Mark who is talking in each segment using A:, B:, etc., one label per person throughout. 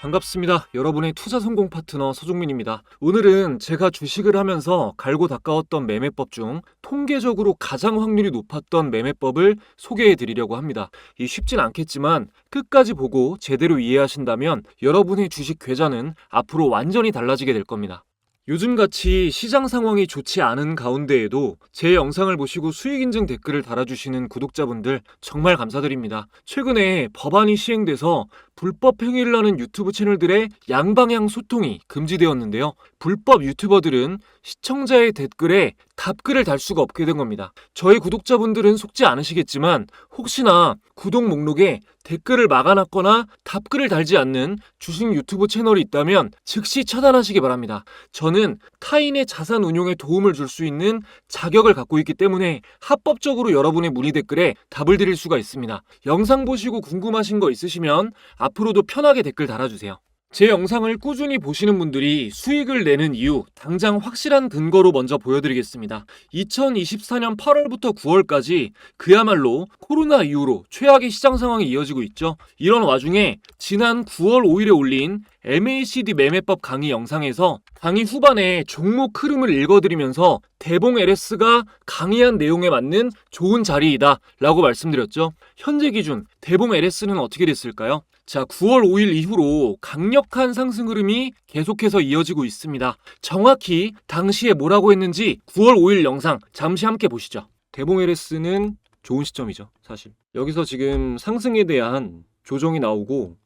A: 반갑습니다. 여러분의 투자 성공 파트너 서종민입니다. 오늘은 제가 주식을 하면서 갈고 닦아왔던 매매법 중 통계적으로 가장 확률이 높았던 매매법을 소개해 드리려고 합니다. 이 쉽진 않겠지만 끝까지 보고 제대로 이해하신다면 여러분의 주식 계좌는 앞으로 완전히 달라지게 될 겁니다. 요즘같이 시장 상황이 좋지 않은 가운데에도 제 영상을 보시고 수익 인증 댓글을 달아주시는 구독자분들 정말 감사드립니다. 최근에 법안이 시행돼서 불법 행위를 하는 유튜브 채널들의 양방향 소통이 금지되었는데요. 불법 유튜버들은 시청자의 댓글에 답글을 달 수가 없게 된 겁니다. 저희 구독자분들은 속지 않으시겠지만 혹시나 구독 목록에 댓글을 막아놨거나 답글을 달지 않는 주식 유튜브 채널이 있다면 즉시 차단하시기 바랍니다. 저는 타인의 자산 운용에 도움을 줄 수 있는 자격을 갖고 있기 때문에 합법적으로 여러분의 문의 댓글에 답을 드릴 수가 있습니다. 영상 보시고 궁금하신 거 있으시면 앞으로도 편하게 댓글 달아주세요. 제 영상을 꾸준히 보시는 분들이 수익을 내는 이유, 당장 확실한 근거로 먼저 보여드리겠습니다. 2024년 8월부터 9월까지 그야말로 코로나 이후로 최악의 시장 상황이 이어지고 있죠. 이런 와중에 지난 9월 5일에 올린 MACD 매매법 강의 영상에서 강의 후반에 종목 흐름을 읽어드리면서 대봉 LS가 강의한 내용에 맞는 좋은 자리이다 라고 말씀드렸죠. 현재 기준 대봉 LS는 어떻게 됐을까요? 자, 9월 5일 이후로 강력한 상승 흐름이 계속해서 이어지고 있습니다. 정확히 당시에 뭐라고 했는지 9월 5일 영상 잠시 함께 보시죠. 대봉 LS는 좋은 시점이죠, 사실. 여기서 지금 상승에 대한 조정이 나오고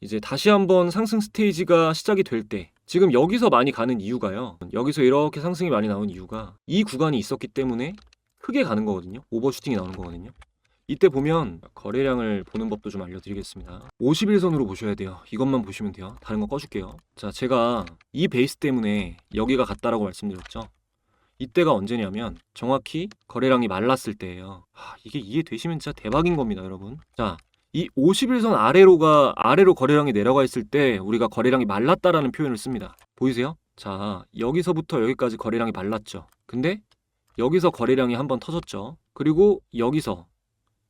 A: 이제 다시 한번 상승 스테이지가 시작이 될 때 지금 여기서 많이 가는 이유가요. 여기서 이렇게 상승이 많이 나온 이유가 이 구간이 있었기 때문에 크게 가는 거거든요. 오버슈팅이 나오는 거거든요. 이때 보면 거래량을 보는 법도 좀 알려드리겠습니다. 51선으로 보셔야 돼요. 이것만 보시면 돼요. 다른 거 꺼줄게요. 자, 제가 이 베이스 때문에 여기가 같다라고 말씀드렸죠. 이때가 언제냐면 정확히 거래량이 말랐을 때예요. 하, 이게 이해되시면 진짜 대박인 겁니다, 여러분. 자, 이 51선 아래로가 아래로 거래량이 내려가 있을 때 우리가 거래량이 말랐다라는 표현을 씁니다. 보이세요? 자, 여기서부터 여기까지 거래량이 말랐죠. 근데 여기서 거래량이 한번 터졌죠. 그리고 여기서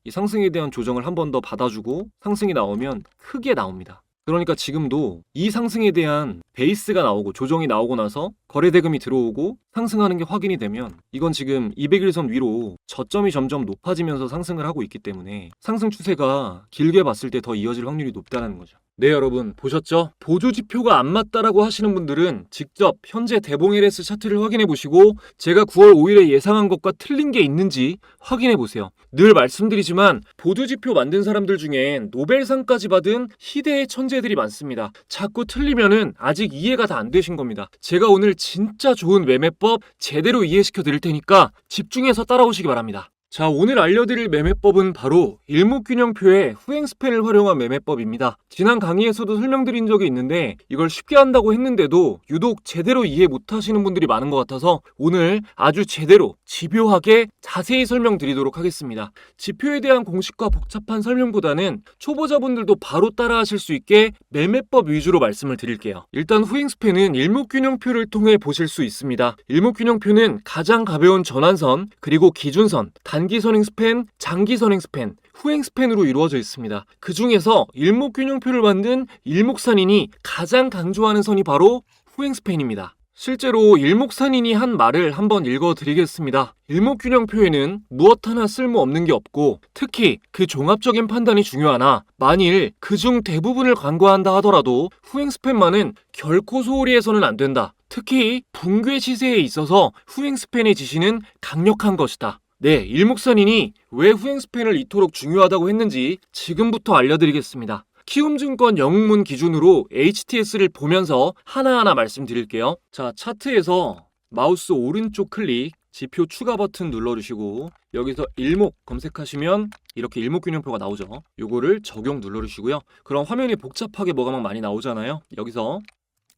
A: 이 상승에 대한 조정을 한 번 더 받아주고 상승이 나오면 크게 나옵니다. 그러니까 지금도 이 상승에 대한 베이스가 나오고 조정이 나오고 나서 거래 대금이 들어오고 상승하는 게 확인이 되면 이건 지금 200일선 위로 저점이 점점 높아지면서 상승을 하고 있기 때문에 상승 추세가 길게 봤을 때 더 이어질 확률이 높다는 거죠. 네 여러분 보셨죠? 보조 지표가 안 맞다라고 하시는 분들은 직접 현재 대봉 LS 차트를 확인해 보시고 제가 9월 5일에 예상한 것과 틀린 게 있는지 확인해 보세요. 늘 말씀드리지만 보조 지표 만든 사람들 중엔 노벨상까지 받은 희대의 천재들이 많습니다. 자꾸 틀리면은 아직 이해가 다 안 되신 겁니다. 제가 오늘 진짜 좋은 매매법 제대로 이해시켜 드릴 테니까 집중해서 따라오시기 바랍니다. 자, 오늘 알려드릴 매매법은 바로 일목균형표의 후행 스팬을 활용한 매매법입니다. 지난 강의에서도 설명드린 적이 있는데 이걸 쉽게 한다고 했는데도 유독 제대로 이해 못하시는 분들이 많은 것 같아서 오늘 아주 제대로 집요하게 자세히 설명드리도록 하겠습니다. 지표에 대한 공식과 복잡한 설명보다는 초보자분들도 바로 따라하실 수 있게 매매법 위주로 말씀을 드릴게요. 일단 후행 스팬은 일목균형표를 통해 보실 수 있습니다. 일목균형표는 가장 가벼운 전환선 그리고 기준선 단기 선행 스팬, 장기 선행 스팬, 후행 스팬으로 이루어져 있습니다. 그 중에서 일목균형표를 만든 일목산인이 가장 강조하는 선이 바로 후행 스팬입니다. 실제로 일목산인이 한 말을 한번 읽어드리겠습니다. 일목균형표에는 무엇 하나 쓸모없는 게 없고 특히 그 종합적인 판단이 중요하나 만일 그중 대부분을 간과한다 하더라도 후행 스팬만은 결코 소홀히 해서는 안 된다. 특히 붕괴 시세에 있어서 후행 스팬의 지시는 강력한 것이다. 네, 일목산인이 왜 후행 스팬을 이토록 중요하다고 했는지 지금부터 알려드리겠습니다. 키움증권 영웅문 기준으로 HTS를 보면서 하나하나 말씀드릴게요. 자, 차트에서 마우스 오른쪽 클릭, 지표 추가 버튼 눌러주시고 여기서 일목 검색하시면 이렇게 일목균형표가 나오죠. 요거를 적용 눌러주시고요. 그럼 화면이 복잡하게 뭐가 막 많이 나오잖아요. 여기서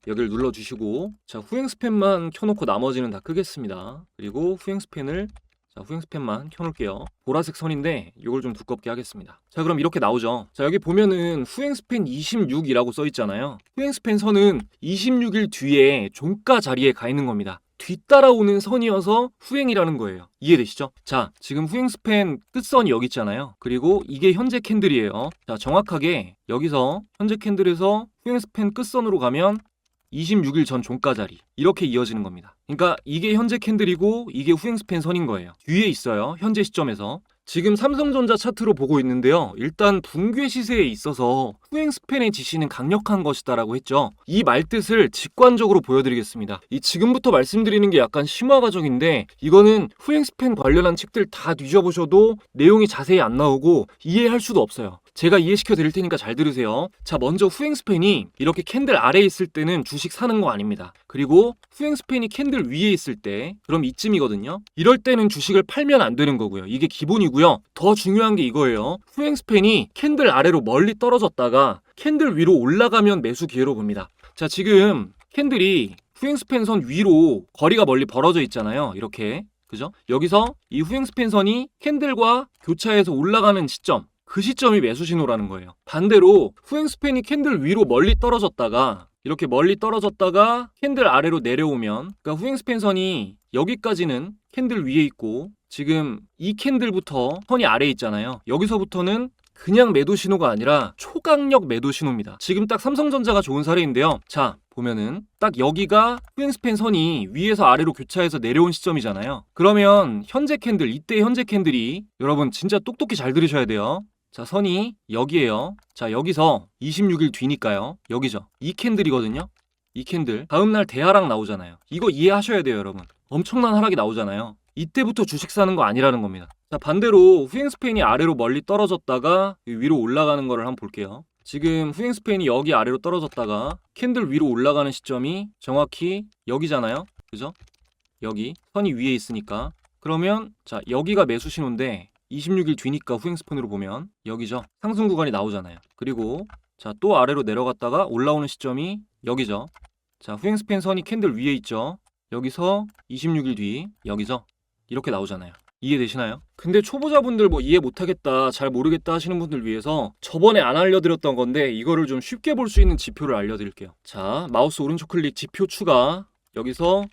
A: 여기를 눌러주시고 자 후행 스팬만 켜놓고 나머지는 다 끄겠습니다. 그리고 후행 스팬을 자, 후행 스팬만 켜놓을게요. 보라색 선인데 이걸 좀 두껍게 하겠습니다. 자, 그럼 이렇게 나오죠. 자, 여기 보면은 후행 스팬 26이라고 써 있잖아요. 후행 스팬 선은 26일 뒤에 종가 자리에 가 있는 겁니다. 뒤따라오는 선이어서 후행이라는 거예요. 이해되시죠? 자, 지금 후행 스팬 끝선이 여기 있잖아요. 그리고 이게 현재 캔들이에요. 자, 정확하게 여기서 현재 캔들에서 후행 스팬 끝선으로 가면 26일 전 종가 자리 이렇게 이어지는 겁니다. 그러니까 이게 현재 캔들이고 이게 후행 스팬 선인 거예요. 뒤에 있어요. 현재 시점에서. 지금 삼성전자 차트로 보고 있는데요. 일단 붕괴 시세에 있어서 후행 스팬의 지시는 강력한 것이다라고 했죠. 이 말뜻을 직관적으로 보여드리겠습니다. 이 지금부터 말씀드리는 게 약간 심화가적인데 이거는 후행 스팬 관련한 책들 다 뒤져보셔도 내용이 자세히 안 나오고 이해할 수도 없어요. 제가 이해시켜 드릴 테니까 잘 들으세요. 자, 먼저 후행 스팬이 이렇게 캔들 아래에 있을 때는 주식 사는 거 아닙니다. 그리고 후행 스팬이 캔들 위에 있을 때 그럼 이쯤이거든요. 이럴 때는 주식을 팔면 안 되는 거고요. 이게 기본이고요. 더 중요한 게 이거예요. 후행 스팬이 캔들 아래로 멀리 떨어졌다가 캔들 위로 올라가면 매수 기회로 봅니다. 자, 지금 캔들이 후행 스팬 선 위로 거리가 멀리 벌어져 있잖아요. 이렇게. 그죠? 여기서 이 후행 스팬 선이 캔들과 교차해서 올라가는 시점 그 시점이 매수 신호라는 거예요. 반대로 후행 스팬이 캔들 위로 멀리 떨어졌다가 이렇게 멀리 떨어졌다가 캔들 아래로 내려오면 그러니까 후행 스팬 선이 여기까지는 캔들 위에 있고 지금 이 캔들부터 선이 아래에 있잖아요. 여기서부터는 그냥 매도 신호가 아니라 초강력 매도 신호입니다. 지금 딱 삼성전자가 좋은 사례인데요. 자, 보면은 딱 여기가 후행 스팬 선이 위에서 아래로 교차해서 내려온 시점이잖아요. 그러면 현재 캔들, 이때 현재 캔들이 여러분 진짜 똑똑히 잘 들으셔야 돼요. 자, 선이 여기에요. 자, 여기서 26일 뒤니까요. 여기죠. 이 캔들이거든요. 이 캔들. 다음날 대하락 나오잖아요. 이거 이해하셔야 돼요, 여러분. 엄청난 하락이 나오잖아요. 이때부터 주식 사는 거 아니라는 겁니다. 자, 반대로 후행 스팬이 아래로 멀리 떨어졌다가 위로 올라가는 거를 한번 볼게요. 지금 후행 스팬이 여기 아래로 떨어졌다가 캔들 위로 올라가는 시점이 정확히 여기잖아요. 그죠? 여기 선이 위에 있으니까 그러면 자 여기가 매수 신호인데 26일 뒤니까 후행 스팬으로 보면 여기죠. 상승 구간이 나오잖아요. 그리고 자 또 아래로 내려갔다가 올라오는 시점이 여기죠. 자 후행 스팬 선이 캔들 위에 있죠. 여기서 26일 뒤 여기죠. 이렇게 나오잖아요. 이해되시나요? 근데 초보자분들 뭐 이해 못하겠다, 잘 모르겠다 하시는 분들 위해서 저번에 안 알려드렸던 건데 이거를 좀 쉽게 볼 수 있는 지표를 알려드릴게요. 자, 마우스 오른쪽 클릭 지표 추가 여기서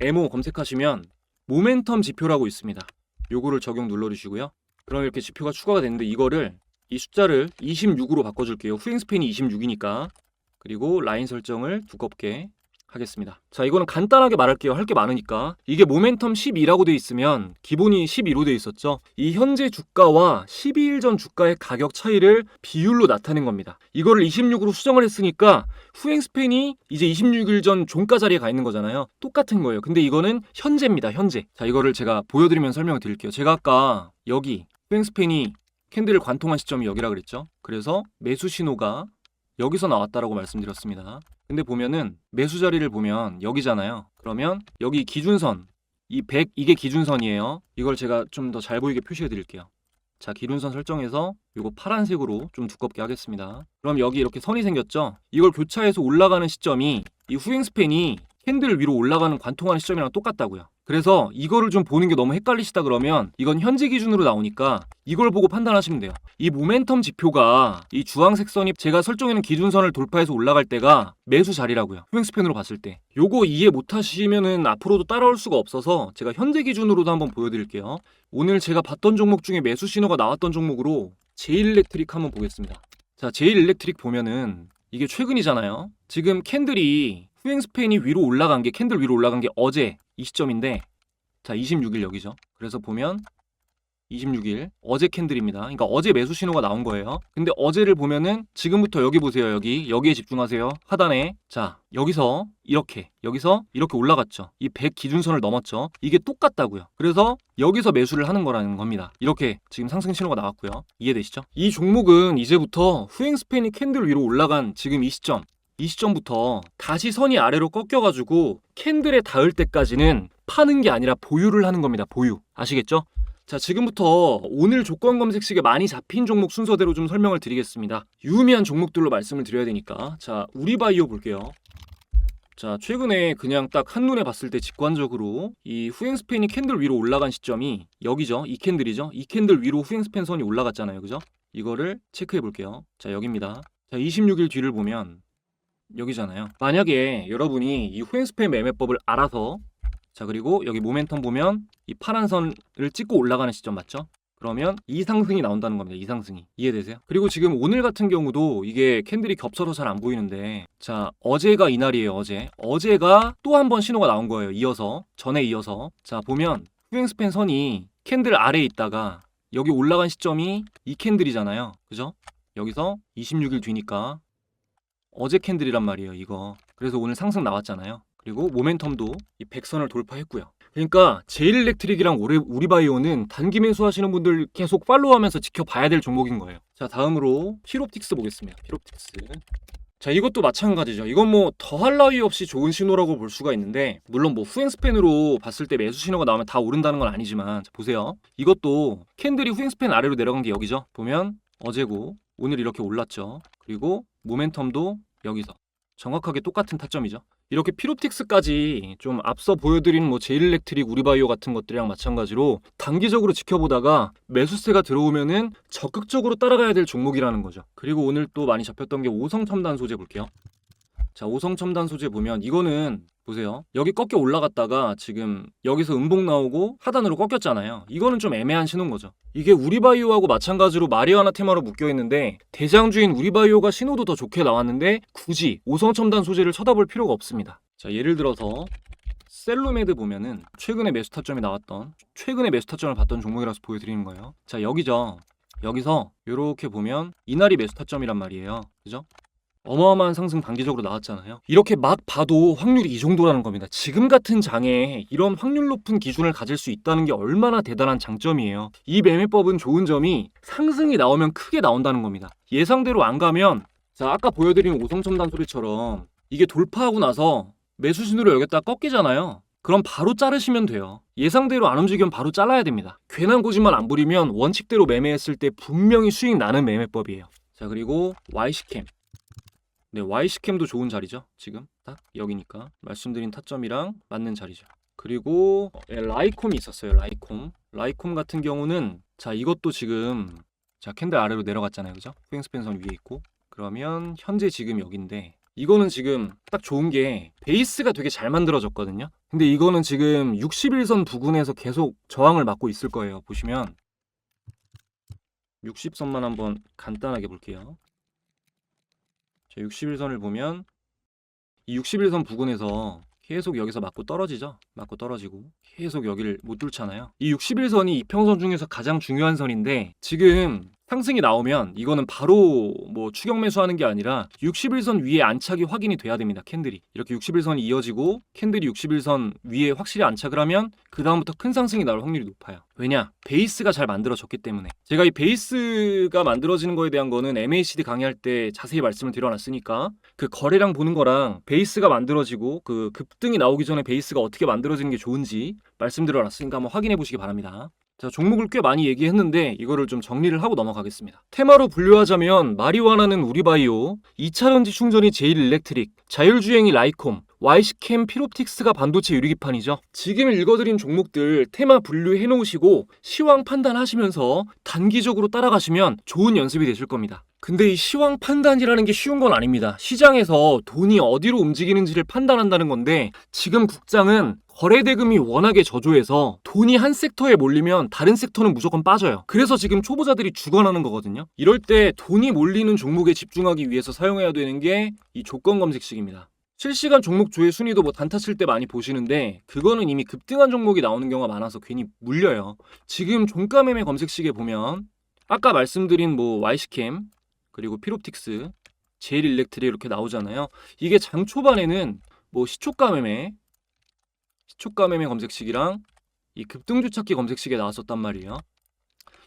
A: 에모 검색하시면 모멘텀 지표라고 있습니다. 요거를 적용 눌러주시고요. 그럼 이렇게 지표가 추가가 됐는데 이거를 이 숫자를 26으로 바꿔줄게요. 후행 스팬이 26이니까 그리고 라인 설정을 두껍게 하겠습니다. 자, 이거는 간단하게 말할게요. 할 게 많으니까. 이게 모멘텀 12라고 돼 있으면 기본이 12로 돼 있었죠. 이 현재 주가와 12일 전 주가의 가격 차이를 비율로 나타낸 겁니다. 이거를 26으로 수정을 했으니까 후행 스팬이 이제 26일 전 종가 자리에 가 있는 거잖아요. 똑같은 거예요. 근데 이거는 현재입니다. 현재. 자, 이거를 제가 보여드리면 설명을 드릴게요. 제가 아까 여기 스팬이 캔들을 관통한 시점이 여기라 그랬죠. 그래서 매수 신호가 여기서 나왔다라고 말씀드렸습니다. 근데 보면은 매수 자리를 보면 여기잖아요. 그러면 여기 기준선 이 100 이게 기준선이에요. 이걸 제가 좀 더 잘 보이게 표시해 드릴게요. 자, 기준선 설정해서 이거 파란색으로 좀 두껍게 하겠습니다. 그럼 여기 이렇게 선이 생겼죠? 이걸 교차해서 올라가는 시점이 이 후행 스팬이 캔들 위로 올라가는 관통하는 시점이랑 똑같다고요. 그래서 이거를 좀 보는 게 너무 헷갈리시다 그러면 이건 현재 기준으로 나오니까 이걸 보고 판단하시면 돼요. 이 모멘텀 지표가 이 주황색 선이 제가 설정해놓은 기준선을 돌파해서 올라갈 때가 매수 자리라고요. 후행 스팬으로 봤을 때. 요거 이해 못 하시면은 앞으로도 따라올 수가 없어서 제가 현재 기준으로도 한번 보여드릴게요. 오늘 제가 봤던 종목 중에 매수 신호가 나왔던 종목으로 제일일렉트릭 한번 보겠습니다. 자, 제일일렉트릭 보면은 이게 최근이잖아요. 지금 캔들이 후행 스팬이 위로 올라간 게 캔들 위로 올라간 게 어제 이 시점인데 자 26일 여기죠. 그래서 보면 26일 어제 캔들입니다. 그러니까 어제 매수 신호가 나온 거예요. 근데 어제를 보면은 지금부터 여기 보세요. 여기 여기에 집중하세요. 하단에 자 여기서 이렇게 여기서 이렇게 올라갔죠. 이 100 기준선을 넘었죠. 이게 똑같다고요. 그래서 여기서 매수를 하는 거라는 겁니다. 이렇게 지금 상승 신호가 나왔고요. 이해되시죠? 이 종목은 이제부터 후행 스팬이 캔들 위로 올라간 지금 이 시점 이 시점부터 다시 선이 아래로 꺾여가지고 캔들에 닿을 때까지는 파는 게 아니라 보유를 하는 겁니다. 보유. 아시겠죠? 자, 지금부터 오늘 조건 검색식에 많이 잡힌 종목 순서대로 좀 설명을 드리겠습니다. 유의미한 종목들로 말씀을 드려야 되니까. 자, 우리 바이오 볼게요. 자, 최근에 그냥 딱 한눈에 봤을 때 직관적으로 이 후행 스팬이 캔들 위로 올라간 시점이 여기죠. 이 캔들이죠. 이 캔들 위로 후행 스팬 선이 올라갔잖아요. 그죠? 이거를 체크해 볼게요. 자, 여기입니다. 자, 26일 뒤를 보면 여기잖아요. 만약에 여러분이 이 후행 스팸 매매법을 알아서 자, 그리고 여기 모멘텀 보면 이 파란 선을 찍고 올라가는 시점 맞죠? 그러면 이상승이 나온다는 겁니다. 이상승이. 이해되세요? 그리고 지금 오늘 같은 경우도 이게 캔들이 겹쳐서 잘 안 보이는데 자, 어제가 이날이에요. 어제. 어제가 또 한 번 신호가 나온 거예요. 이어서. 전에 이어서. 자, 보면 후행스팬 선이 캔들 아래에 있다가 여기 올라간 시점이 이 캔들이잖아요. 그죠? 여기서 26일 뒤니까 어제 캔들이란 말이에요, 이거. 그래서 오늘 상승 나왔잖아요. 그리고 모멘텀도 이 백선을 돌파했고요. 그러니까 제일 일렉트릭이랑 우리, 우리 바이오는 단기 매수하시는 분들 계속 팔로우하면서 지켜봐야 될 종목인 거예요. 자, 다음으로 피롭틱스 보겠습니다. 피롭틱스. 자, 이것도 마찬가지죠. 이건 뭐 더할 나위 없이 좋은 신호라고 볼 수가 있는데 물론 뭐 후행스팬으로 봤을 때 매수 신호가 나오면 다 오른다는 건 아니지만 자, 보세요. 이것도 캔들이 후행스팬 아래로 내려간 게 여기죠. 보면 어제고 오늘 이렇게 올랐죠. 그리고 모멘텀도 여기서 정확하게 똑같은 타점이죠. 이렇게 피롭틱스까지 좀 앞서 보여드린 뭐 제일렉트릭 우리바이오 같은 것들이랑 마찬가지로 단기적으로 지켜보다가 매수세가 들어오면은 적극적으로 따라가야 될 종목이라는 거죠. 그리고 오늘 또 많이 잡혔던 게 오성 첨단 소재 볼게요. 자, 오성 첨단 소재 보면 이거는 보세요. 여기 꺾여 올라갔다가 지금 여기서 음봉 나오고 하단으로 꺾였잖아요. 이거는 좀 애매한 신호인 거죠. 이게 우리바이오하고 마찬가지로 마리아나 테마로 묶여 있는데 대장주인 우리바이오가 신호도 더 좋게 나왔는데 굳이 오성 첨단 소재를 쳐다볼 필요가 없습니다. 자, 예를 들어서 셀로메드 보면은 최근에 매수 타점이 나왔던 최근에 매수 타점을 봤던 종목이라서 보여드리는 거예요. 자, 여기죠. 여기서 이렇게 보면 이날이 매수 타점이란 말이에요. 그죠? 어마어마한 상승 단기적으로 나왔잖아요. 이렇게 막 봐도 확률이 이 정도라는 겁니다. 지금 같은 장에 이런 확률 높은 기준을 가질 수 있다는 게 얼마나 대단한 장점이에요. 이 매매법은 좋은 점이 상승이 나오면 크게 나온다는 겁니다. 예상대로 안 가면 자 아까 보여드린 오성첨단 소리처럼 이게 돌파하고 나서 매수 신호를 여겼다 꺾이잖아요. 그럼 바로 자르시면 돼요. 예상대로 안 움직이면 바로 잘라야 됩니다. 괜한 고집만 안 부리면 원칙대로 매매했을 때 분명히 수익 나는 매매법이에요. 자 그리고 YC캠 네, Y시캠도 좋은 자리죠. 지금 딱 여기니까 말씀드린 타점이랑 맞는 자리죠. 그리고 예, 라이콤이 있었어요. 라이콤. 라이콤 같은 경우는 자 이것도 지금 자 캔들 아래로 내려갔잖아요. 그죠? 후행스팬선 위에 있고 그러면 현재 지금 여기인데 이거는 지금 딱 좋은 게 베이스가 되게 잘 만들어졌거든요. 근데 이거는 지금 61선 부근에서 계속 저항을 맞고 있을 거예요. 보시면 60선만 한번 간단하게 볼게요. 자, 61선을 보면 이 61선 부근에서 계속 여기서 맞고 떨어지죠. 맞고 떨어지고 계속 여기를 못 뚫잖아요. 이 61선이 이평선 중에서 가장 중요한 선인데 지금 상승이 나오면 이거는 바로 뭐 추격 매수하는 게 아니라 61선 위에 안착이 확인이 돼야 됩니다. 캔들이 이렇게 61선이 이어지고 캔들이 61선 위에 확실히 안착을 하면 그 다음부터 큰 상승이 나올 확률이 높아요. 왜냐? 베이스가 잘 만들어졌기 때문에 제가 이 베이스가 만들어지는 거에 대한 거는 MACD 강의할 때 자세히 말씀을 드려놨으니까 그 거래량 보는 거랑 베이스가 만들어지고 그 급등이 나오기 전에 베이스가 어떻게 만들어지는 게 좋은지 말씀드려놨으니까 한번 확인해 보시기 바랍니다. 자, 종목을 꽤 많이 얘기했는데 이거를 좀 정리를 하고 넘어가겠습니다. 테마로 분류하자면 마리화나는 우리바이오, 2차전지 충전이 제일 일렉트릭, 자율주행이 라이콤, Y시캠 피롭틱스가 반도체 유리기판이죠. 지금 읽어드린 종목들 테마 분류해 놓으시고 시황 판단하시면서 단기적으로 따라가시면 좋은 연습이 되실 겁니다. 근데 이 시황 판단이라는 게 쉬운 건 아닙니다. 시장에서 돈이 어디로 움직이는지를 판단한다는 건데 지금 국장은 거래 대금이 워낙에 저조해서 돈이 한 섹터에 몰리면 다른 섹터는 무조건 빠져요. 그래서 지금 초보자들이 죽어나는 거거든요. 이럴 때 돈이 몰리는 종목에 집중하기 위해서 사용해야 되는 게 이 조건 검색식입니다. 실시간 종목 조회 순위도 뭐 단타 칠 때 많이 보시는데 그거는 이미 급등한 종목이 나오는 경우가 많아서 괜히 물려요. 지금 종가 매매 검색식에 보면 아까 말씀드린 뭐 Y시캠 그리고 피롭틱스, 제일 일렉트리 이렇게 나오잖아요. 이게 장 초반에는 뭐 시초가 매매, 시초가 매매 검색식이랑 이 급등주 찾기 검색식에 나왔었단 말이에요.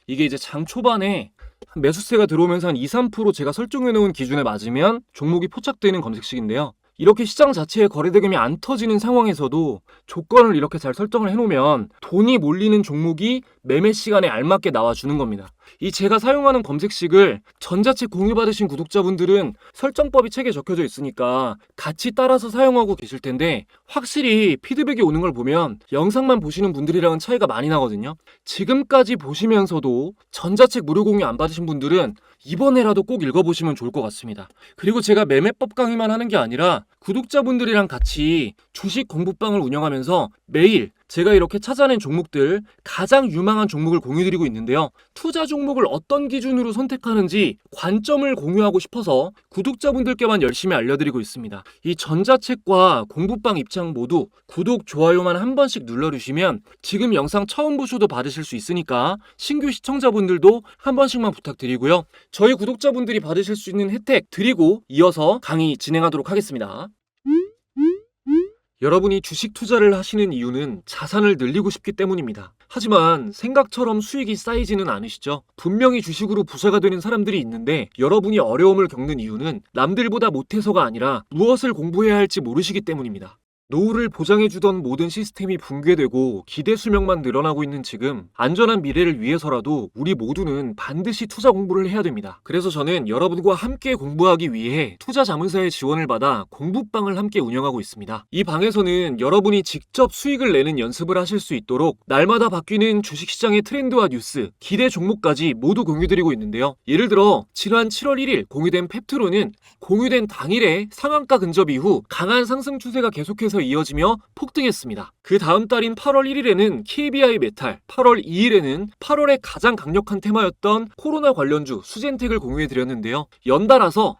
A: 이게 이제 장 초반에 매수세가 들어오면서 한 2, 3% 제가 설정해 놓은 기준에 맞으면 종목이 포착되는 검색식인데요. 이렇게 시장 자체에 거래대금이 안 터지는 상황에서도 조건을 이렇게 잘 설정을 해놓으면 돈이 몰리는 종목이 매매 시간에 알맞게 나와주는 겁니다. 이 제가 사용하는 검색식을 전자책 공유받으신 구독자분들은 설정법이 책에 적혀져 있으니까 같이 따라서 사용하고 계실 텐데 확실히 피드백이 오는 걸 보면 영상만 보시는 분들이랑은 차이가 많이 나거든요. 지금까지 보시면서도 전자책 무료 공유 안 받으신 분들은 이번에라도 꼭 읽어보시면 좋을 것 같습니다. 그리고 제가 매매법 강의만 하는 게 아니라 구독자분들이랑 같이 주식 공부방을 운영하면서 매일 제가 이렇게 찾아낸 종목들 가장 유망한 종목을 공유드리고 있는데요. 투자 종목을 어떤 기준으로 선택하는지 관점을 공유하고 싶어서 구독자분들께만 열심히 알려드리고 있습니다. 이 전자책과 공부방 입장 모두 구독, 좋아요만 한 번씩 눌러주시면 지금 영상 처음 보셔도 받으실 수 있으니까 신규 시청자분들도 한 번씩만 부탁드리고요. 저희 구독자분들이 받으실 수 있는 혜택 드리고 이어서 강의 진행하도록 하겠습니다. 여러분이 주식 투자를 하시는 이유는 자산을 늘리고 싶기 때문입니다. 하지만 생각처럼 수익이 쌓이지는 않으시죠? 분명히 주식으로 부자가 되는 사람들이 있는데 여러분이 어려움을 겪는 이유는 남들보다 못해서가 아니라 무엇을 공부해야 할지 모르시기 때문입니다. 노후를 보장해주던 모든 시스템이 붕괴되고 기대 수명만 늘어나고 있는 지금 안전한 미래를 위해서라도 우리 모두는 반드시 투자 공부를 해야 됩니다. 그래서 저는 여러분과 함께 공부하기 위해 투자 자문사의 지원을 받아 공부방을 함께 운영하고 있습니다. 이 방에서는 여러분이 직접 수익을 내는 연습을 하실 수 있도록 날마다 바뀌는 주식시장의 트렌드와 뉴스, 기대 종목까지 모두 공유드리고 있는데요. 예를 들어 지난 7월 1일 공유된 펩트로는 공유된 당일에 상한가 근접 이후 강한 상승 추세가 계속해서 이어지며 폭등했습니다. 그 다음 달인 8월 1일에는 KBI 메탈, 8월 2일에는 8월에 가장 강력한 테마였던 코로나 관련주 수젠텍을 공유해 드렸는데요. 연달아서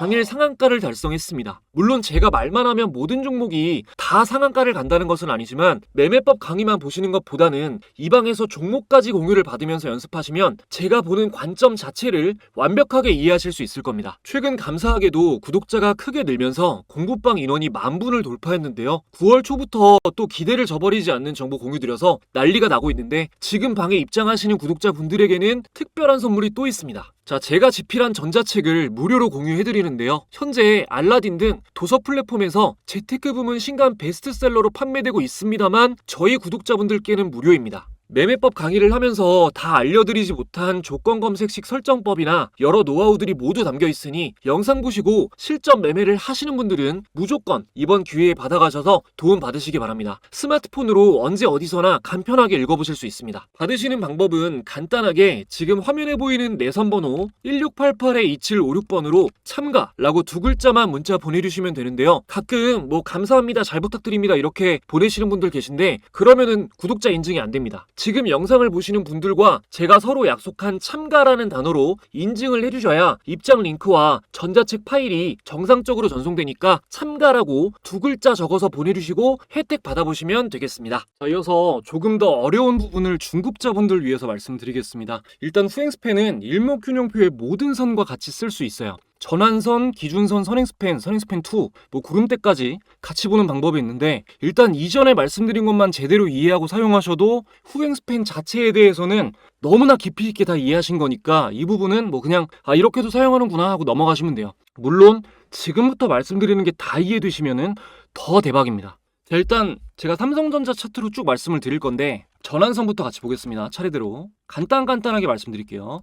A: 당일 상한가를 달성했습니다. 물론 제가 말만 하면 모든 종목이 다 상한가를 간다는 것은 아니지만 매매법 강의만 보시는 것보다는 이 방에서 종목까지 공유를 받으면서 연습하시면 제가 보는 관점 자체를 완벽하게 이해하실 수 있을 겁니다. 최근 감사하게도 구독자가 크게 늘면서 공부방 인원이 만 분을 돌파했는데요. 9월 초부터 또 기대를 저버리지 않는 정보 공유드려서 난리가 나고 있는데 지금 방에 입장하시는 구독자분들에게는 특별한 선물이 또 있습니다. 자, 제가 집필한 전자책을 무료로 공유해드리는데요. 현재 알라딘 등 도서 플랫폼에서 재테크 부문 신간 베스트셀러로 판매되고 있습니다만 저희 구독자분들께는 무료입니다. 매매법 강의를 하면서 다 알려드리지 못한 조건 검색식 설정법이나 여러 노하우들이 모두 담겨 있으니 영상 보시고 실전 매매를 하시는 분들은 무조건 이번 기회에 받아가셔서 도움 받으시기 바랍니다. 스마트폰으로 언제 어디서나 간편하게 읽어보실 수 있습니다. 받으시는 방법은 간단하게 지금 화면에 보이는 내선 번호 1688-2756번으로 참가라고 두 글자만 문자 보내주시면 되는데요. 가끔 뭐 감사합니다, 잘 부탁드립니다 이렇게 보내시는 분들 계신데 그러면은 구독자 인증이 안 됩니다. 지금 영상을 보시는 분들과 제가 서로 약속한 참가라는 단어로 인증을 해주셔야 입장 링크와 전자책 파일이 정상적으로 전송되니까 참가라고 두 글자 적어서 보내주시고 혜택 받아보시면 되겠습니다. 자, 이어서 조금 더 어려운 부분을 중급자분들 위해서 말씀드리겠습니다. 일단 후행스팬은 일목균형표의 모든 선과 같이 쓸 수 있어요. 전환선, 기준선, 선행스팬, 선행스팬 2, 뭐 구름대까지 같이 보는 방법이 있는데 일단 이전에 말씀드린 것만 제대로 이해하고 사용하셔도 후행스팬 자체에 대해서는 너무나 깊이 있게 다 이해하신 거니까 이 부분은 뭐 그냥 아 이렇게도 사용하는구나 하고 넘어가시면 돼요. 물론 지금부터 말씀드리는 게 다 이해되시면은 더 대박입니다. 자, 일단 제가 삼성전자 차트로 쭉 말씀을 드릴 건데 전환선부터 같이 보겠습니다. 차례대로 간단간단하게 말씀드릴게요.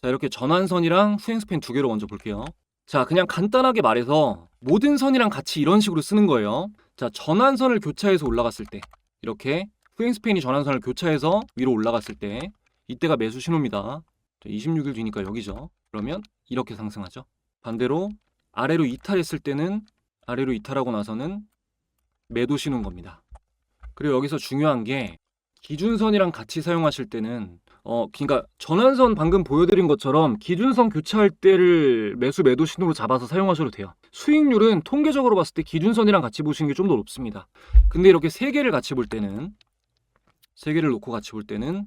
A: 자, 이렇게 전환선이랑 후행스팬 두 개로 먼저 볼게요. 자, 그냥 간단하게 말해서 모든 선이랑 같이 이런 식으로 쓰는 거예요. 자, 전환선을 교차해서 올라갔을 때 이렇게 후행스팬이 전환선을 교차해서 위로 올라갔을 때 이때가 매수 신호입니다. 자, 26일 뒤니까 여기죠. 그러면 이렇게 상승하죠. 반대로 아래로 이탈했을 때는 아래로 이탈하고 나서는 매도 신호인 겁니다. 그리고 여기서 중요한 게 기준선이랑 같이 사용하실 때는 어, 그러니까 전환선 방금 보여드린 것처럼 기준선 교차할 때를 매수 매도 신호로 잡아서 사용하셔도 돼요. 수익률은 통계적으로 봤을 때 기준선이랑 같이 보시는 게 좀 더 높습니다. 근데 이렇게 세 개를 같이 볼 때는 세 개를 놓고 같이 볼 때는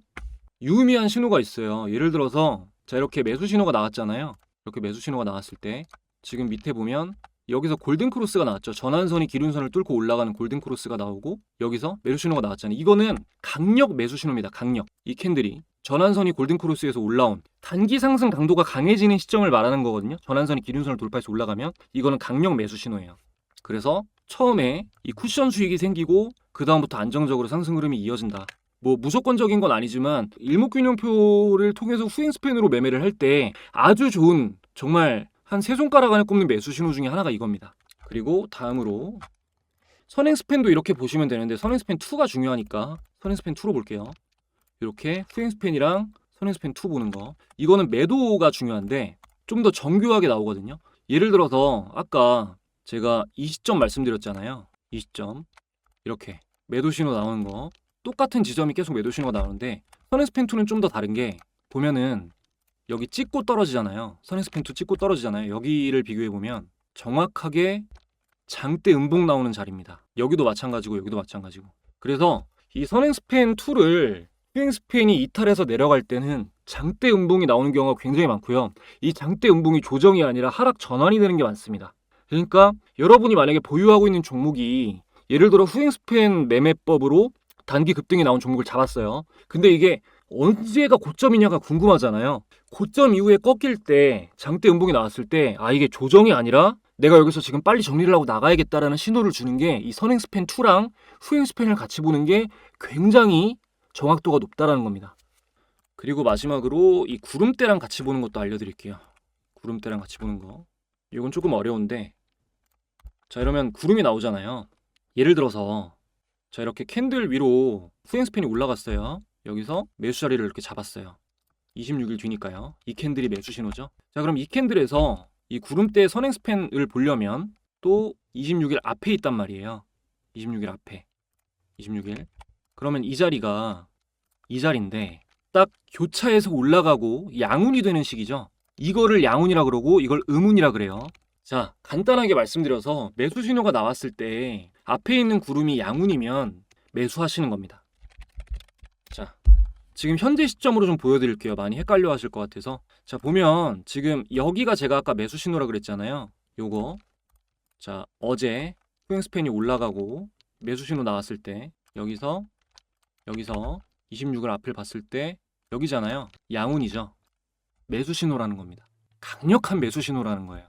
A: 유의미한 신호가 있어요. 예를 들어서 자 이렇게 매수 신호가 나왔잖아요. 이렇게 매수 신호가 나왔을 때 지금 밑에 보면 여기서 골든 크로스가 나왔죠. 전환선이 기준선을 뚫고 올라가는 골든 크로스가 나오고 여기서 매수 신호가 나왔잖아요. 이거는 강력 매수 신호입니다. 강력. 이 캔들이 전환선이 골든 크로스에서 올라온 단기 상승 강도가 강해지는 시점을 말하는 거거든요. 전환선이 기준선을 돌파해서 올라가면 이거는 강력 매수 신호예요. 그래서 처음에 이 쿠션 수익이 생기고 그 다음부터 안정적으로 상승 흐름이 이어진다. 뭐 무조건적인 건 아니지만 일목균형표를 통해서 후행 스팬으로 매매를 할 때 아주 좋은 정말 한 세 손가락 안에 꼽는 매수 신호 중에 하나가 이겁니다. 그리고 다음으로 선행 스팬도 이렇게 보시면 되는데 선행 스팬 2가 중요하니까 선행 스팬 2로 볼게요. 이렇게 후행 스팬이랑 선행 스팬 2 보는 거. 이거는 매도가 중요한데 좀 더 정교하게 나오거든요. 예를 들어서 아까 제가 이 시점 말씀드렸잖아요. 이 시점 이렇게 매도 신호 나오는 거 똑같은 지점이 계속 매도 신호가 나오는데 선행 스팬 2는 좀 더 다른 게 보면은 여기 찍고 떨어지잖아요. 선행스팬 2 찍고 떨어지잖아요. 여기를 비교해 보면 정확하게 장대 음봉 나오는 자리입니다. 여기도 마찬가지고 여기도 마찬가지고. 그래서 이 선행스팬 2를 스윙스팬이 이탈해서 내려갈 때는 장대 음봉이 나오는 경우가 굉장히 많고요. 이 장대 음봉이 조정이 아니라 하락 전환이 되는 게 많습니다. 그러니까 여러분이 만약에 보유하고 있는 종목이 예를 들어 후행스팬 매매법으로 단기 급등이 나온 종목을 잡았어요. 근데 이게 언제가 고점이냐가 궁금하잖아요. 고점 이후에 꺾일 때 장대 음봉이 나왔을 때 아 이게 조정이 아니라 내가 여기서 지금 빨리 정리를 하고 나가야겠다라는 신호를 주는 게 이 선행 스팬 2랑 후행 스팬을 같이 보는 게 굉장히 정확도가 높다라는 겁니다. 그리고 마지막으로 이 구름대랑 같이 보는 것도 알려드릴게요. 구름대랑 같이 보는 거. 이건 조금 어려운데 자 이러면 구름이 나오잖아요. 예를 들어서 자 이렇게 캔들 위로 후행 스팬이 올라갔어요. 여기서 매수 자리를 이렇게 잡았어요. 26일 뒤니까요. 이 캔들이 매수 신호죠. 자 그럼 이 캔들에서 이 구름대 선행 스팬을 보려면 또 26일 앞에 있단 말이에요. 26일 앞에. 26일. 그러면 이 자리가 이 자리인데 딱 교차해서 올라가고 양운이 되는 시기죠. 이거를 양운이라 그러고 이걸 음운이라 그래요. 자, 간단하게 말씀드려서 매수 신호가 나왔을 때 앞에 있는 구름이 양운이면 매수하시는 겁니다. 자, 지금 현재 시점으로 좀 보여드릴게요. 많이 헷갈려 하실 것 같아서. 자, 보면 지금 여기가 제가 아까 매수 신호라 그랬잖아요. 요거. 자, 어제 후행스팬이 올라가고 매수 신호 나왔을 때 여기서 여기서 26을 앞을 봤을 때 여기잖아요. 양운이죠. 매수 신호라는 겁니다. 강력한 매수 신호라는 거예요.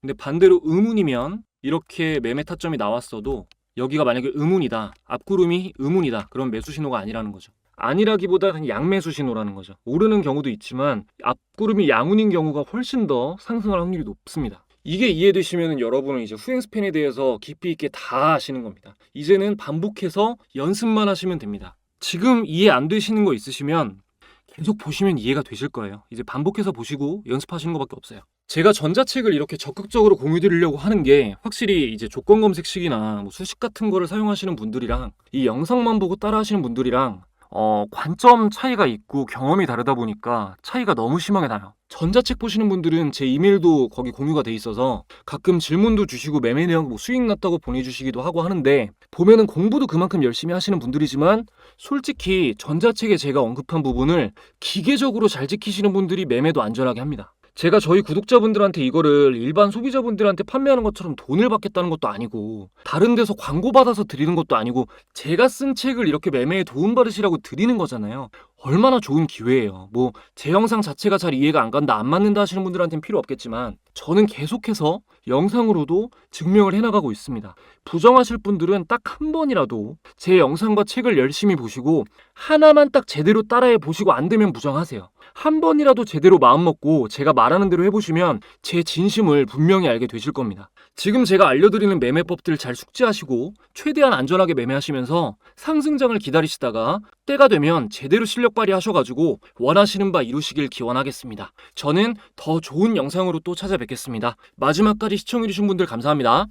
A: 근데 반대로 음운이면 이렇게 매매 타점이 나왔어도 여기가 만약에 음운이다. 앞구름이 음운이다. 그럼 매수 신호가 아니라는 거죠. 아니라기보다는 양매수 신호라는 거죠. 오르는 경우도 있지만 앞구름이 양운인 경우가 훨씬 더 상승할 확률이 높습니다. 이게 이해되시면 여러분은 이제 후행 스팬에 대해서 깊이 있게 다 아시는 겁니다. 이제는 반복해서 연습만 하시면 됩니다. 지금 이해 안 되시는 거 있으시면 계속 보시면 이해가 되실 거예요. 이제 반복해서 보시고 연습하시는 것밖에 없어요. 제가 전자책을 이렇게 적극적으로 공유드리려고 하는 게 확실히 이제 조건 검색식이나 뭐 수식 같은 거를 사용하시는 분들이랑 이 영상만 보고 따라 하시는 분들이랑 어, 관점 차이가 있고 경험이 다르다 보니까 차이가 너무 심하게 나요. 전자책 보시는 분들은 제 이메일도 거기 공유가 돼 있어서 가끔 질문도 주시고 매매 내용 뭐 수익 났다고 보내주시기도 하고 하는데 보면은 공부도 그만큼 열심히 하시는 분들이지만 솔직히 전자책에 제가 언급한 부분을 기계적으로 잘 지키시는 분들이 매매도 안전하게 합니다. 제가 저희 구독자분들한테 이거를 일반 소비자분들한테 판매하는 것처럼 돈을 받겠다는 것도 아니고 다른 데서 광고 받아서 드리는 것도 아니고 제가 쓴 책을 이렇게 매매에 도움 받으시라고 드리는 거잖아요. 얼마나 좋은 기회예요. 뭐 제 영상 자체가 잘 이해가 안 간다, 안 맞는다 하시는 분들한테는 필요 없겠지만 저는 계속해서 영상으로도 증명을 해나가고 있습니다. 부정하실 분들은 딱 한 번이라도 제 영상과 책을 열심히 보시고 하나만 딱 제대로 따라해 보시고 안 되면 부정하세요. 한 번이라도 제대로 마음먹고 제가 말하는 대로 해보시면 제 진심을 분명히 알게 되실 겁니다. 지금 제가 알려드리는 매매법들 잘 숙지하시고 최대한 안전하게 매매하시면서 상승장을 기다리시다가 때가 되면 제대로 실력 발휘하셔가지고 원하시는 바 이루시길 기원하겠습니다. 저는 더 좋은 영상으로 또 찾아뵙겠습니다. 마지막까지 시청해주신 분들 감사합니다.